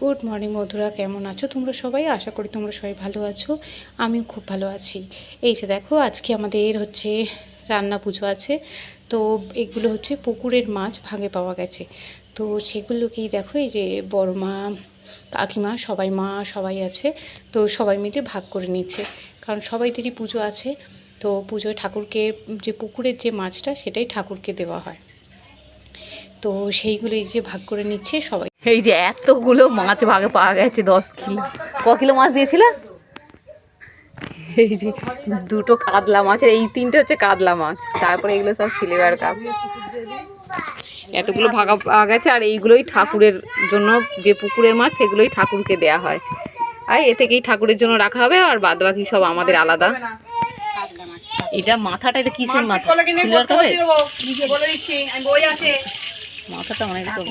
Good morning বন্ধুরা। কেমন আছো তোমরা সবাই? আশা করি তোমরা সবাই ভালো আছো। আমিও খুব ভালো আছি। এই যে দেখো, আজকে আমাদের হচ্ছে রান্না পুজো আছে। তো এগুলো হচ্ছে পুকুরের মাছ ভাঙে পাওয়া গেছে। তো সেগুলোকেই দেখো, এই যে বড় মা, কাকিমা, সবাই মা, সবাই আছে। তো সবাই মিলে ভাগ করে নিচ্ছে। কারণ সবাইদেরই পুজো আছে। তো পুজোয় ঠাকুরকে যে পুকুরের যে মাছটা, সেটাই ঠাকুরকে দেওয়া হয়। তো সেইগুলো এই যে ভাগ করে নিচ্ছে সবাই। এই যে এতগুলো মাছ ভাগে পাওয়া গেছে দশ কিলো। ক কিলো মাছ দিয়েছিল? এই যে দুটো কাতলা মাছ এই তিনটে হচ্ছে কাতলা মাছ। তারপরে এগুলো সব সিলভার কাপ। এতগুলো ভাগা পাওয়া গেছে আর এইগুলোই ঠাকুরের জন্য যে পুকুরের মাছ সেগুলোই ঠাকুরকে দেয়া হয়। আর এ থেকেই ঠাকুরের জন্য রাখা হবে আর বাদ বাকি সব আমাদের আলাদা। এটা মাথাটা এটা কিসের মাথা? সিলভার কাপের? মাথাটা অনেক বড়।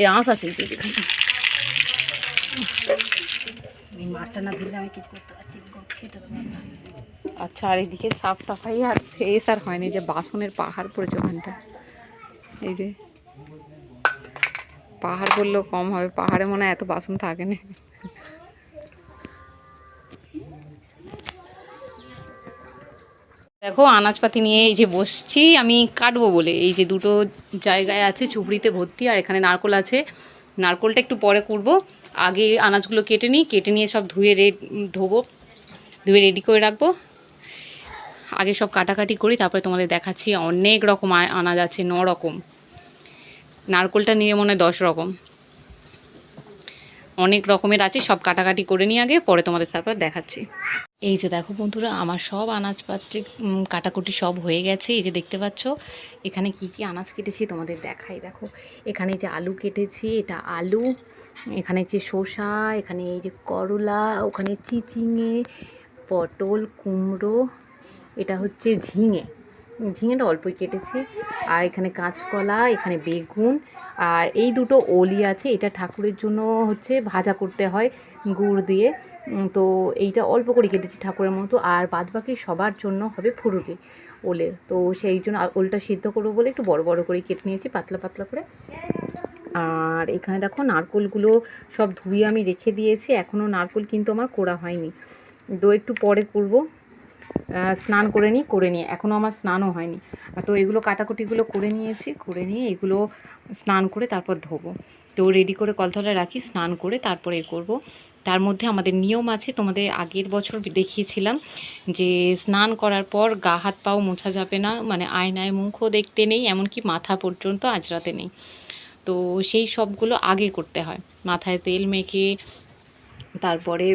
এই আঁশ আছে এই যে মাছটা না ধরলে আমি কিছু করতে পারছি খেতে আচ্ছা আর এদিকে সাফ সাফাই আর ফ্রেশ আর হয়নি যে বাসনের পাহাড় পড়েছে ওখানটা। এই যে পাহাড় পড়লেও কম হবে পাহাড়ে মনে হয় এত বাসন থাকে না। দেখো, আনাজপাতি নিয়ে এই যে বসছি, আমি কাটবো বলে। এই যে দুটো জায়গায় আছে চুবড়িতে ভর্তি, আর এখানে নারকোল আছে। নারকোলটা একটু পরে করব। আগে আনাজগুলো কেটে নিই, কেটে নিয়ে সব ধুয়ে রেড ধোবো, ধুয়ে রেডি করে রাখব। আগে সব কাটাকাটি করি, তারপরে তোমাদের দেখাচ্ছি অনেক রকম আনাজ আছে, ন রকম। নারকোলটা নিয়ে মনে হয় দশ রকম। অনেক রকমের আছে, সব কাটাকাটি করে নিয়ে আগে পরে তোমাদের তারপর দেখাচ্ছি। এই যে দেখো বন্ধুরা, আমার সব আনাজপাত্রে কাটাকুটি সব হয়ে গেছে। এই যে দেখতে পাচ্ছ, এখানে কি কি আনাজ কেটেছি তোমাদের দেখাই। দেখো, এখানে যে আলু কেটেছি, এটা আলু, এখানে যে শসা, এখানে এই যে করলা, ওখানে চিচিঙে, পটল, কুমড়ো, এটা হচ্ছে ঝিঙে। ঝিঙেটা অল্পই কেটেছি। আর এখানে কাঁচকলা, এখানে বেগুন, আর এই দুটো ওলি আছে, এটা ঠাকুরের জন্য হচ্ছে ভাজা করতে হয় গুড় দিয়ে। তো এইটা অল্প করে কেটেছি ঠাকুরের মতো, আর বাদবাকি সবার জন্য হবে ফুরুটি ওলের। তো সেই জন্য ওলটা সিদ্ধ করব বলে একটু বড় বড় করে কেটে নিয়েছি, পাতলা পাতলা করে। আর এখানে দেখো নারকোলগুলো সব ধুয়ে আমি রেখে দিয়েছি এখনও নারকোল কিন্তু আমার কোড়া হয়নি। তো একটু পরে করব। স্নান করে নিই করে নিয়ে। এখনও আমার স্নানও হয়নি। তো এগুলো কাটাকুটিগুলো করে নিয়েছি, করে নিয়ে এগুলো স্নান করে তারপর ধোবো। তো রেডি করে কলতলায় রাখি, স্নান করে তারপরে এ করব। তার মধ্যে আমাদের নিয়ম আছে, তোমাদের আগের বছর দেখিয়েছিলাম যে স্নান করার পর গা হাত পাও মোছা যাবে না মানে আয়নায় মুখও দেখতে নেই, এমনকি মাথা পর্যন্ত আজরাতে নেই। তো সেই সবগুলো আগে করতে হয়। মাথায় তেল মেখে তারপরে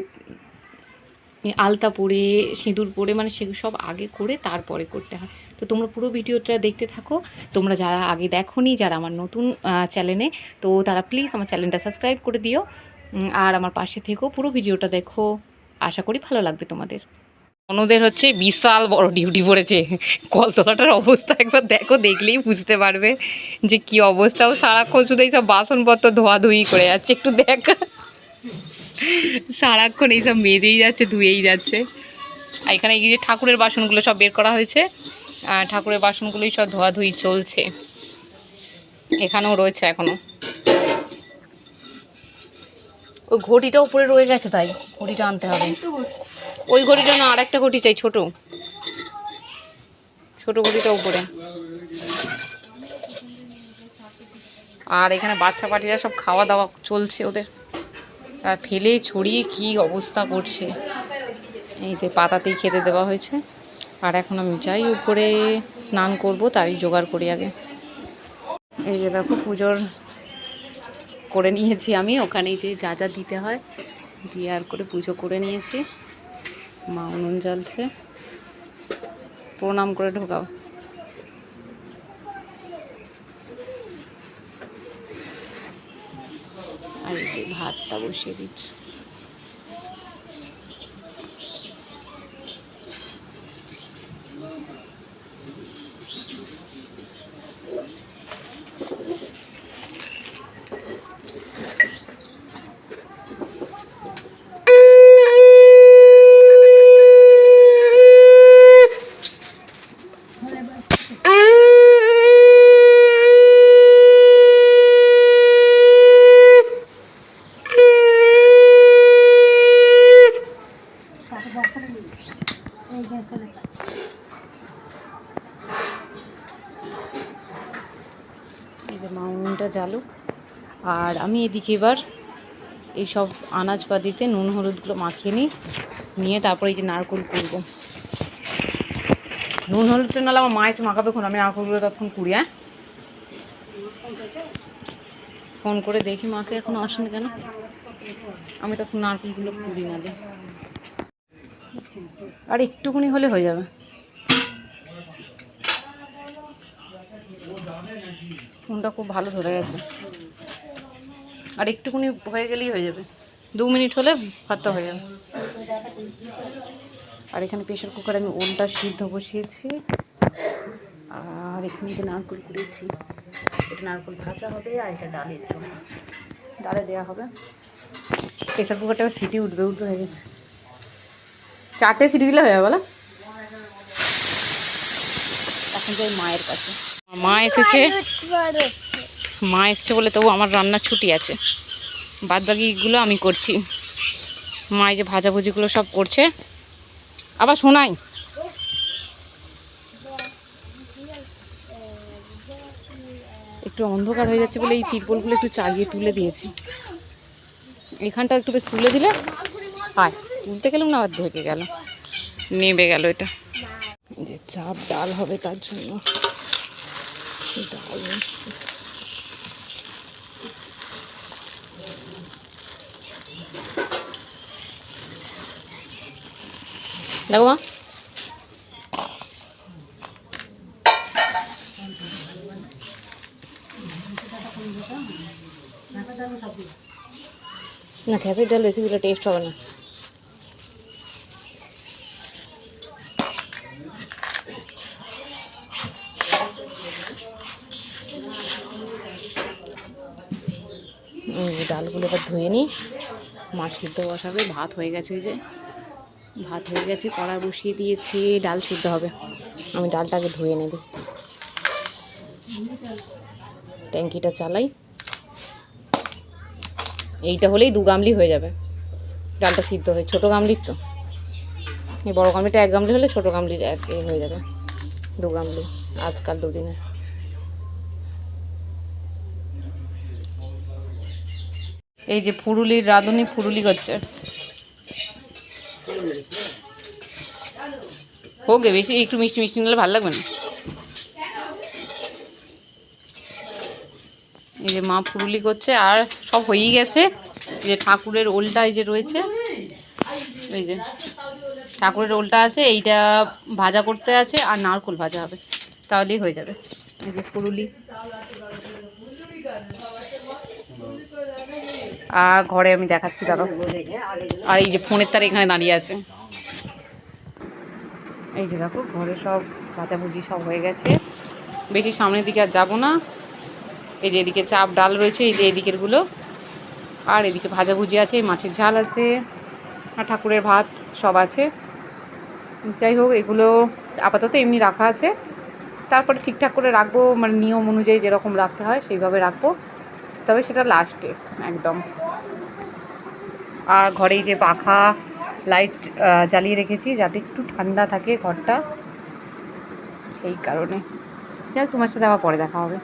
আলতা পরে, সিঁদুর পরে মানে সেগুলো সব আগে করে তারপরে করতে হয়। তো তোমরা পুরো ভিডিওটা দেখতে থাকো। তোমরা যারা আগে দেখোনি, যারা আমার নতুন চ্যানেলে তো তারা প্লিজ আমার চ্যানেলটা সাবস্ক্রাইব করে দিও। আর আমার পাশে থেকেও পুরো ভিডিওটা দেখো। আশা করি ভালো লাগবে তোমাদের। অন্যদের হচ্ছে বিশাল বড় ডিউটি পড়েছে। কলতলাটার অবস্থা একবার দেখো, দেখলেই বুঝতে পারবে যে কি অবস্থা। ও সারাক্ষণ শুধু এইসব বাসনপত্র ধোয়াধুয়ি করে যাচ্ছে। একটু দেখ। সারাক্ষণ এইসব মেজেই যাচ্ছে, ধুয়েই যাচ্ছে। আর এখানে এই যে ঠাকুরের বাসনগুলো সব বের করা হয়েছে, আর ঠাকুরের বাসনগুলোই সব ধোয়াধুয়ি চলছে। এখানেও রয়েছে এখনও। ওই ঘটিটা উপরে রয়ে গেছে তাই ঘটিটা আনতে হবে। ওই ঘটিটা না আর একটা ঘটি চাই, ছোট। ছোট ঘটিটা উপরে। আর এখানে বাচ্চা পাটিরা সব খাওয়া দাওয়া চলছে ওদের। আর ফেলে, ছড়িয়ে কি অবস্থা করছে? এই যে পাতাতেই খেতে দেওয়া হয়েছে। আর এখন আমি যাই উপরে, স্নান করব, তারই জোগাড় করি আগে। এই যে দেখো, পুজোর করে নিয়েছি আমি, ওখানে যে যা যা দিতে হয়, দিয়ে আর করে পুজো করে নিয়েছি। মা উনুন জ্বালছে। প্রণাম করে ঢোকাও। আর এই যে ভাতটা বসিয়ে দিচ্ছি। আমি এদিকে এবার এই সব আনাজপাতিতে নুন, হলুদগুলো মাখিয়ে নিই, নিয়ে তারপরে এই যে নারকোল করব নুন হলুদটা নাহলে আমার মা এসে মাখাবে খুন আমি নারকোলগুলো তখন কুড়ি হ্যাঁ? ফোন করে দেখি মাকে এখন আসেনি কেন। আমি তখন নারকেলগুলো কুড়ি না আর একটুখানি হলে হয়ে যাবে। ফোনটা খুব ভালো ধরে গেছে। আর একটুখানি হয়ে গেলেই হয়ে যাবে। দু মিনিট হলে ভাতটা হয়ে যাবে। আর এখানে প্রেশার কুকারে আমি ওলটা সিদ্ধ বসিয়েছি। আর এখানে যে নারকেল কুড়িয়েছি, এটা নারকেল ভাজা হবে আর এটা ডালের জন্য। ডালে দেওয়া হবে। প্রেশার কুকারটা সিটি উঠবে উঠবে হয়ে গেছে। চারটে সিটি দিলে হয়ে যাবে, বলো? এখন যাই মায়ের কাছে। মা এসেছে। মা এসছে বলে তবু আমার রান্নার ছুটি আছে। বাদ বাকিগুলো আমি করছি। মা এই যে ভাজাভুজিগুলো সব করছে। আবার শোনাই। একটু অন্ধকার হয়ে যাচ্ছে বলে এই তিরপলগুলো একটু চাগিয়ে তুলে দিয়েছি। এখানটা একটু বেশ তুলে দিলে হয় তুলতে গেলাম না আবার ঢেকে গেল। নেবে গেল এটা। যে চাপ, ডাল হবে তার জন্য। ডাল দেখো মা। না, খেসারির ডাল বেশি দিলে টেস্ট হবে না। ডালগুলো এবার ধুয়ে নিই। মাছ সিদ্ধ বসাবে, ভাত হয়ে গেছে ওই যে। ভাত হয়ে গেছে, কড়া বসিয়ে দিয়েছি, ডাল সিদ্ধ হবে। আমি ডালটাকে ধুয়ে নেব। ট্যাঙ্কিটা চালাই। এইটা হলেই দু গামলি হয়ে যাবে। ডালটা সিদ্ধ হয়ে, ছোটো গামলির তো। এই বড়ো গামলিটা এক গামলি হলে ছোটো গামলির এক এ হয়ে যাবে, দু গামলি, আজকাল দুদিনে। এই যে ফুরুলির রাঁধুনি ফুরুলি করছে। গে, বেশি একটু মিষ্টি মিষ্টি নিলে ভালো লাগবে না। এই যে মা ফুরুলি করছে আর সব হয়েই গেছে। এই যে ঠাকুরের ওলটা এই যে রয়েছে। এই যে ঠাকুরের ওলটা আছে এইটা ভাজা করতে আছে আর নারকোল ভাজা হবে। তাহলেই হয়ে যাবে। এই যে ফুরুলি। আর ঘরে আমি দেখাচ্ছি দাঁড়ো আর এই যে ফোনের তার এখানে দাঁড়িয়ে আছে। এই যে দেখো, ঘরে সব ভাজাভুজি সব হয়ে গেছে। বেশি সামনের দিকে আর যাব না। এই যে এদিকে চাপ, ডাল রয়েছে, এই যে এদিকেরগুলো আর এদিকে ভাজাভুজি আছে মাছের ঝাল আছে, আর ঠাকুরের ভাত সব আছে। যাই হোক, এগুলো আপাতত এমনি রাখা আছে। তারপরে ঠিকঠাক করে রাখব মানে নিয়ম অনুযায়ী যেরকম রাখতে হয়, সেইভাবে রাখব। তবে সেটা লাস্টে একদম। আর ঘরে যে পাখা লাইট জ্বালিয়ে রেখেছি, যাতে একটু ঠান্ডা থাকে ঘরটা, সেই কারণে। যাই তোমার সাথে আবার পরে দেখা হবে।